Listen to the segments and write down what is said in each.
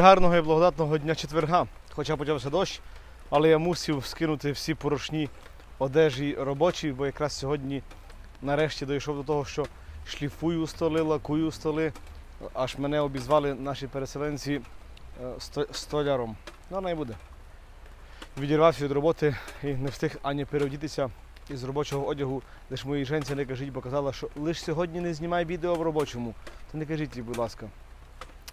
пригарного і благодатного дня четверга. Хоча почався дощ, але я мусив скинути всі порошні одежі робочі, бо якраз сьогодні нарешті дійшов до того, що шліфую столи, лакую столи. Аж мене обізвали наші переселенці е, столяром. Ну, не буде. Відірвався від роботи і не встиг ані переодітися із робочого одягу. Лиш моїй жінці не кажіть, бо казала, що лиш сьогодні не знімай відео в робочому. То не кажіть будь ласка.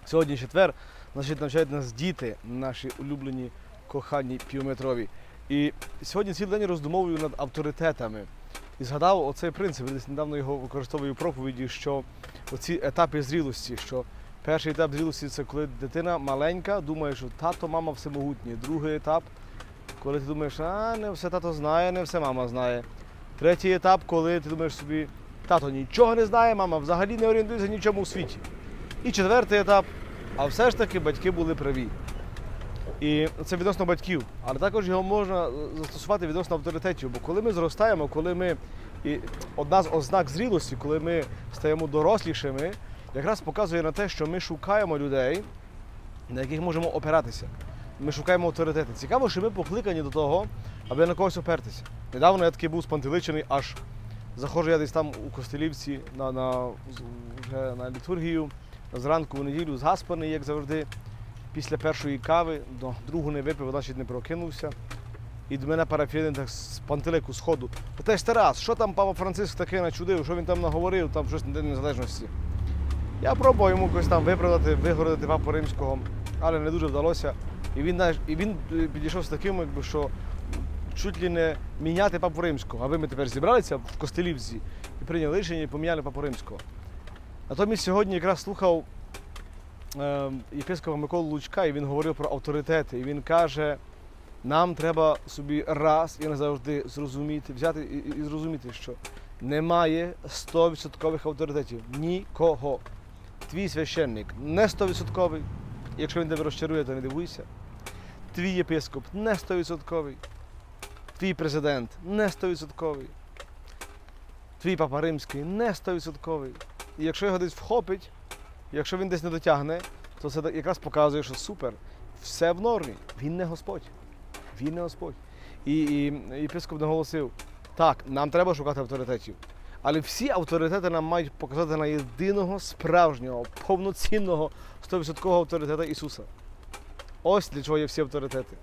Сьогодні четвер, значить, навчають нас діти, наші улюблені, кохані півметрові. І сьогодні цілий день роздумовую над авторитетами. І згадав оцей принцип, десь недавно його використовую в проповіді, що оці етапи зрілості, що перший етап зрілості це коли дитина маленька, думає, що тато, мама всемогутні. Другий етап, коли ти думаєш, а не все тато знає, не все мама знає. Третій етап, коли ти думаєш собі, тато нічого не знає, мама взагалі не орієнтується нічому в світі. І четвертий етап, а все ж таки батьки були праві. І це відносно батьків, але також його можна застосувати відносно авторитетів. Бо коли ми зростаємо, коли ми і одна з ознак зрілості, коли ми стаємо дорослішими, якраз показує на те, що ми шукаємо людей, на яких можемо опиратися. Ми шукаємо авторитети. Цікаво, що ми покликані до того, аби на когось опертися. Недавно я такий був спантеличений, аж заходжу я десь там у Костелівці на, на, на літургію, зранку в неділю згаспаний, як завжди після першої кави, до другу не випив, значить не прокинувся. І до мене парафіянин так з пантелику сходу. Питаєш, Тарас, що там папа Франциск таке начудив, що він там наговорив, там щось на День Незалежності. Я пробував йому якось там виправдати, вигородити папу римського, але не дуже вдалося. І він, і він е, підійшов з таким, якби, що чуть ли не міняти папу римського. А ви ми тепер зібралися в Костелівці і прийняли рішення і поміняли папу римського. Натомість сьогодні якраз слухав е, єпископа Миколу Лучка, і він говорив про авторитети. І він каже, нам треба собі раз і назавжди зрозуміти, взяти і зрозуміти, що немає 100% авторитетів. Нікого. Твій священник не 100%. Якщо він тебе розчарує, то не дивуйся. Твій єпископ не 100%. Твій президент не 100%. Твій папа римський не 100%. І якщо його десь вхопить, якщо він десь не дотягне, то це якраз показує, що супер, все в нормі. Він не Господь. Він не Господь. І, і єпископ наголосив: так, нам треба шукати авторитетів. Але всі авторитети нам мають показати на єдиного справжнього, повноцінного 100% авторитета Ісуса. Ось для чого є всі авторитети.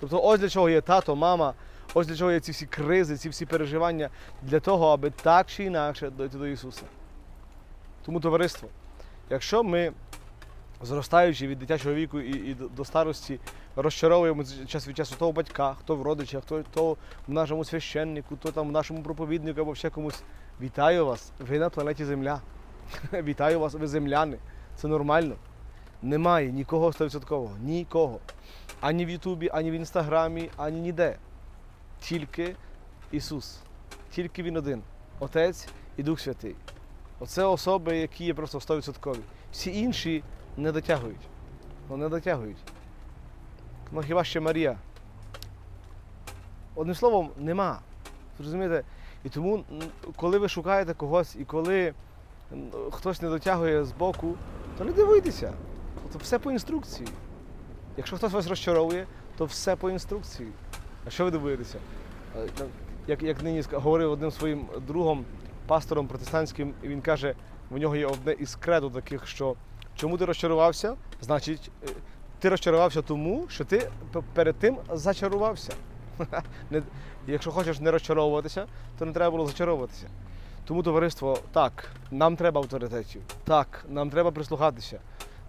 Тобто, ось для чого є тато, мама, ось для чого є ці всі кризи, ці всі переживання, для того, аби так чи інакше дойти до Ісуса. Тому товариство, якщо ми, зростаючи від дитячого віку і, і до- старості, розчаровуємо час від часу того батька, хто в родичах, хто, хто в нашому священнику, хто там в нашому проповіднику або ще комусь, вітаю вас, ви на планеті Земля. Вітаю вас, ви земляни. Це нормально. Немає нікого 100%. Нікого. Ані в Ютубі, ані в Інстаграмі, ані ніде. Тільки Ісус. Тільки Він один. Отець і Дух Святий. Оце особи, які є просто 100%. Всі інші не дотягують. Ну, не дотягують. Ну хіба ще Марія? Одним словом, нема. Зрозумієте? І тому, коли ви шукаєте когось і коли хтось не дотягує з боку, то не дивуйтеся. То все по інструкції. Якщо хтось вас розчаровує, то все по інструкції. А що ви дивуєтеся? Е, Як, як нині говорив одним своїм другом, пастором протестантським, і він каже, в нього є одне із кредо таких, що чому ти розчарувався? Значить, е, ти розчарувався тому, що ти перед тим зачарувався. Якщо хочеш не розчаровуватися, то не треба було зачаровуватися. Тому товариство, так, нам треба авторитетів. Так, нам треба прислухатися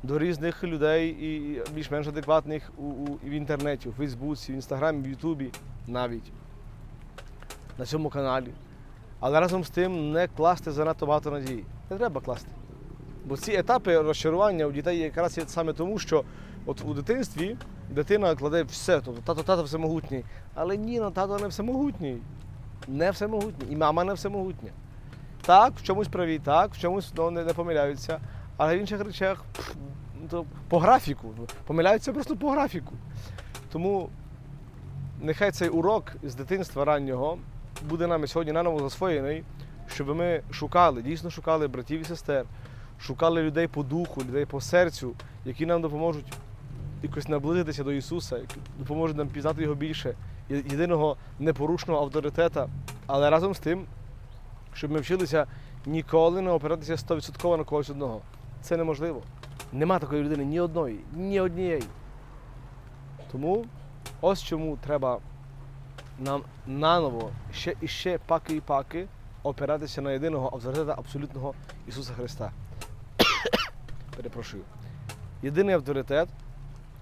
до різних людей і більш-менш адекватних у, у, в інтернеті, у Фейсбуці, в Інстаграмі, в Ютубі навіть на цьому каналі. Але разом з тим не класти занадто багато надії. Не треба класти. Бо ці етапи розчарування у дітей якраз є саме тому, що от у дитинстві дитина кладе все, тобто тато, тато всемогутній. Але ні, ну тато не всемогутній. Не всемогутній. І мама не всемогутня. Так, в чомусь праві, так, в чомусь ну, не, не помиляються. Але в інших речах то по графіку. Помиляються просто по графіку. Тому нехай цей урок з дитинства раннього буде нами сьогодні наново засвоєний, щоб ми шукали, дійсно шукали братів і сестер, шукали людей по духу, людей по серцю, які нам допоможуть якось наблизитися до Ісуса, які допоможуть нам пізнати його більше, єдиного непорушного авторитета, але разом з тим, щоб ми вчилися ніколи не опиратися 100% на когось одного. Це неможливо. Нема такої людини ні одної, ні однієї. Тому ось чому треба нам наново ще і ще паки і паки опиратися на єдиного авторитета абсолютного Ісуса Христа. Перепрошую. Єдиний авторитет,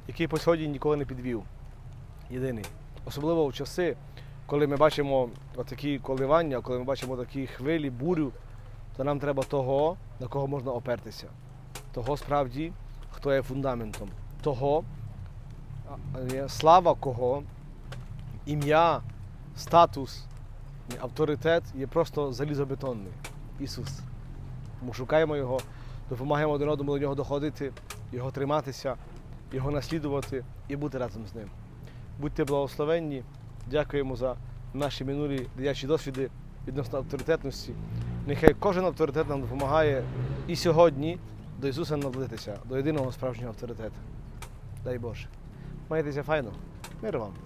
який по сьогодні ніколи не підвів. Єдиний. Особливо в часи, коли ми бачимо такі коливання, коли ми бачимо такі хвилі, бурю, то нам треба того, на кого можна опертися. Того справді, хто є фундаментом. Того, слава кого, ім'я, статус, авторитет є просто залізобетонний. Ісус. Тому шукаємо Його, допомагаємо один одному до нього доходити, Його триматися, Його наслідувати і бути разом з ним. Будьте благословенні, дякуємо за наші минулі дитячі досвіди відносно авторитетності. Нехай кожен авторитет нам допомагає і сьогодні до Ісуса наблизитися, до єдиного справжнього авторитету. Дай Боже. Майтеся файно. Мир вам.